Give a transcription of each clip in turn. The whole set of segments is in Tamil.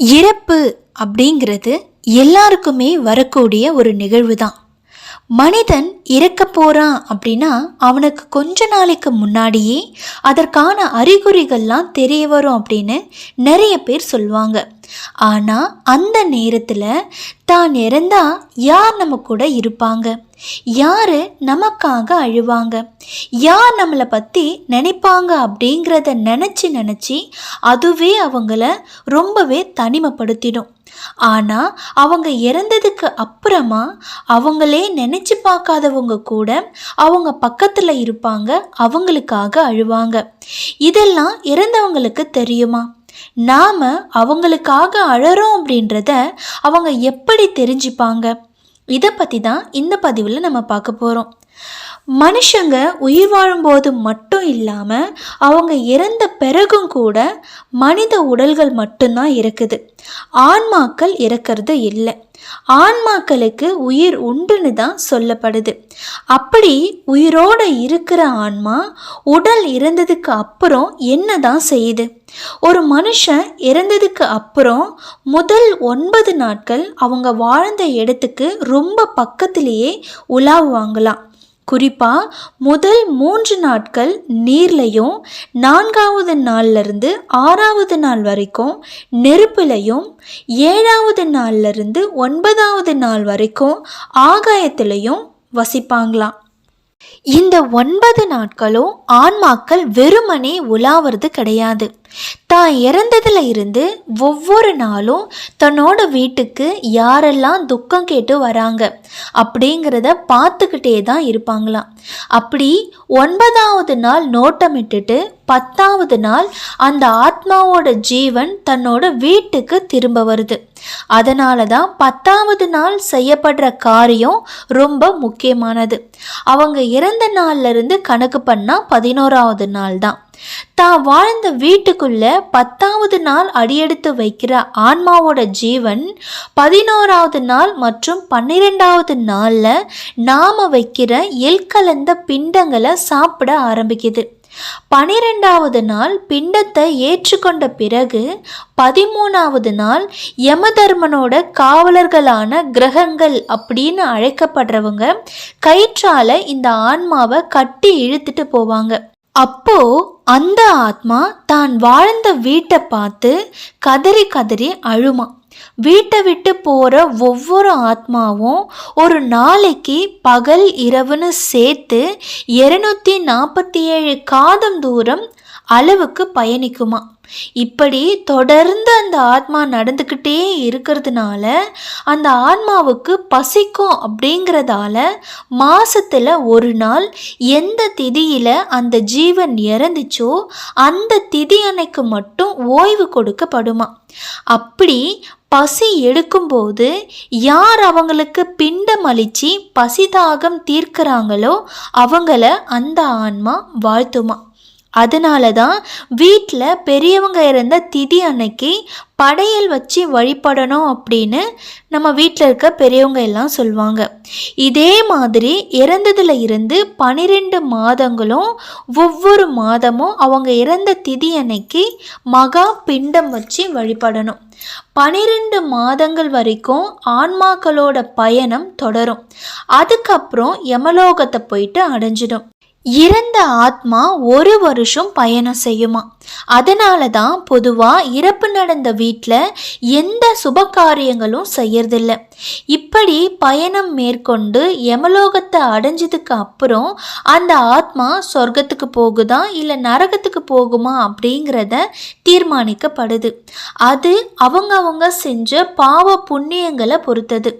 இறப்பு அப்படிங்கிறது எல்லாருக்குமே வரக்கூடிய ஒரு நிகழ்வு தான் மனிதன் இறக்க போகிறான் அப்படின்னா அவனுக்கு கொஞ்ச நாளைக்கு முன்னாடியே அதற்கான அறிகுறிகள்லாம் தெரிய வரும் அப்படின்னு நிறைய பேர் சொல்லுவாங்க. ஆனால் அந்த நேரத்தில் தான் இறந்தால் யார் நம்ம கூட இருப்பாங்க? யார் நமக்காக அழுவாங்க? யார் நம்மளை பற்றி நினைப்பாங்க அப்படிங்கிறத நினச்சி நினச்சி அதுவே அவங்கள ரொம்பவே தனிமைப்படுத்திடும். ஆனால் அவங்க இறந்ததுக்கு அப்புறமா அவங்களே நினச்சி பார்க்காதவங்க கூட அவங்க பக்கத்தில் இருப்பாங்க அவங்களுக்காக அழுவாங்க. இதெல்லாம் இறந்தவங்களுக்கு தெரியுமா? நாம் அவங்களுக்காக அழறோம் அப்படின்றத அவங்க எப்படி தெரிஞ்சுப்பாங்க? இதை பற்றி தான் இந்த பதிவில் நம்ம பார்க்க போகிறோம் மனுஷங்க உயிர் வாழும்போது மட்டும் இல்லாமல் அவங்க இறந்த பிறகும் கூட மனித உடல்கள் மட்டும்தான் இருக்குது. ஆன்மாக்கள் இறக்கிறது இல்லை. ஆன்மாக்களுக்கு உயிர் உண்டுன்னு தான் சொல்லப்படுது. அப்படி உயிரோடு இருக்கிற ஆன்மா உடல் இறந்ததுக்கு அப்புறம் என்ன தான் செய்யுது? ஒரு மனுஷன் இறந்ததுக்கு அப்புறம் முதல் ஒன்பது நாட்கள் அவங்க வாழ்ந்த இடத்துக்கு ரொம்ப பக்கத்திலேயே உலாவுவாங்களாம். குறிப்பாக முதல் மூன்று நாட்கள் நீர்லையும் நான்காவது நாள்லேருந்து ஆறாவது நாள் வரைக்கும் நெருப்புலையும் ஏழாவது நாள்லேருந்து ஒன்பதாவது நாள் வரைக்கும் ஆகாயத்திலையும் வசிப்பாங்களாம். இந்த ஒன்பது நாட்களும் ஆன்மாக்கள் வெறுமனே உலாவது கிடையாது. தான் இறந்ததுல இருந்து ஒவ்வொரு நாளும் தன்னோட வீட்டுக்கு யாரெல்லாம் துக்கம் கேட்டு வராங்க அப்படிங்கிறத பார்த்துக்கிட்டே தான் இருப்பாங்களாம். அப்படி ஒன்பதாவது நாள் நோட்டமிட்டுட்டு பத்தாவது நாள் அந்த ஆத்மாவோட ஜீவன் தன்னோட வீட்டுக்கு திரும்ப வருது. அதனால தான் பத்தாவது நாள் செய்யப்படுற காரியம் ரொம்ப முக்கியமானது. அவங்க இறந்த நாள்ல இருந்து கணக்கு பண்ணால் பதினோராவது நாள் தான். தான் வாழ்ந்த வீட்டுக்குள்ள பத்தாவது நாள் அடியெடுத்து வைக்கிற ஆன்மாவோட ஜீவன் பதினோராவது நாள் மற்றும் பன்னிரெண்டாவது நாளில் நாம் வைக்கிற எல்கலந்த பிண்டங்களை சாப்பிட ஆரம்பிக்குது. பனிரெண்டாவது நாள் பிண்டத்தை ஏற்றுக்கொண்ட பிறகு பதிமூணாவது நாள் யமதர்மனோட காவலர்களான கிரகங்கள் அப்படின்னு அழைக்கப்படுறவங்க கயிற்றால இந்த ஆன்மாவை கட்டி இழுத்துட்டு போவாங்க. அப்போ அந்த ஆத்மா தான் வாழ்ந்த வீட்டை பார்த்து கதறி கதறி அழுமா. வீட்டை விட்டு போகிற ஒவ்வொரு ஆத்மாவும் ஒரு நாளைக்கு பகல் இரவுன்னு சேர்த்து இருநூத்தி நாற்பத்தி ஏழு காதம் தூரம் அளவுக்கு பயணிக்குமா. இப்படி தொடர்ந்து அந்த ஆத்மா நடந்துக்கிட்டே இருக்கிறதுனால அந்த ஆன்மாவுக்கு பசிக்கும் அப்படிங்கிறதால மாசத்துல ஒரு நாள் எந்த திதியில் அந்த ஜீவன் இறந்துச்சோ அந்த திதி அன்னைக்கு மட்டும் ஓய்வு கொடுக்கப்படுமா? அப்படி பசி எடுக்கும்போது யார் அவங்களுக்கு பிண்டம் அளித்து பசிதாகம் தீர்க்கிறாங்களோ அவங்கள அந்த ஆன்மா வாழ்த்துமா? அதனால தான் வீட்டில் பெரியவங்க இருந்த திதி அன்னைக்கு படையல் வச்சு வழிபடணும் அப்படின்னு நம்ம வீட்டில் இருக்க பெரியவங்க எல்லாம் சொல்லுவாங்க இதே மாதிரி இறந்ததில் இருந்து பனிரெண்டு மாதங்களும் ஒவ்வொரு மாதமும் அவங்க இறந்த திதி அன்னைக்கு மகா பிண்டம் வச்சு வழிபடணும். பனிரெண்டு மாதங்கள் வரைக்கும் ஆன்மாக்களோட பயணம் தொடரும். அதுக்கப்புறம் யமலோகத்தை போயிட்டு அடைஞ்சிடும். இறந்த ஆத்மா ஒரு வருஷம் பயணம் செய்யுமா? அதனால தான் பொதுவாக இறப்பு நடந்த வீட்டில் எந்த சுப காரியங்களும் செய்யறதில்ல. இப்படி பயணம் மேற்கொண்டு யமலோகத்தை அடைஞ்சதுக்கு அப்புறம் அந்த ஆத்மா சொர்க்கத்துக்கு போகுதா? இல்லை நரகத்துக்கு போகுமா? அப்படிங்கிறத தீர்மானிக்கப்படுது. அது அவங்க அவங்க செஞ்ச பாவ புண்ணியங்களை பொறுத்தது.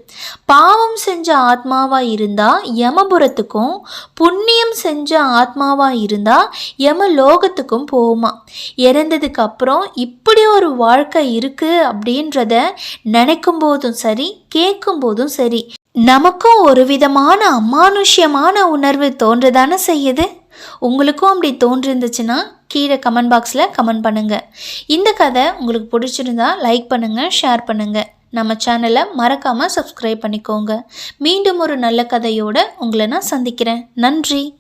பாவம் செஞ்ச ஆத்மாவாக இருந்தால் யமபுரத்துக்கும் புண்ணியம் செஞ்ச ஆத்மாவாக இருந்தால் யமலோகத்துக்கும் போகுமா? இறந்ததுக்கு அப்புறம் இப்படி ஒரு வாழ்க்கை இருக்குது அப்படின்றத நினைக்கும் போதும் சரி கேட்கும் போதும் சரி நமக்கும் ஒரு விதமான அமானுஷ்யமான உணர்வு தோன்றதானே செய்யுது? உங்களுக்கும் அப்படி தோன்றிருந்துச்சுன்னா கீழே கமெண்ட் பாக்ஸில் கமெண்ட் பண்ணுங்கள் இந்த கதை உங்களுக்கு பிடிச்சிருந்தா லைக் பண்ணுங்கள் ஷேர் பண்ணுங்கள் நம்ம சேனலை மறக்காமல் சப்ஸ்கிரைப் பண்ணிக்கோங்க. மீண்டும் ஒரு நல்ல கதையோடு உங்களை நான் சந்திக்கிறேன். நன்றி.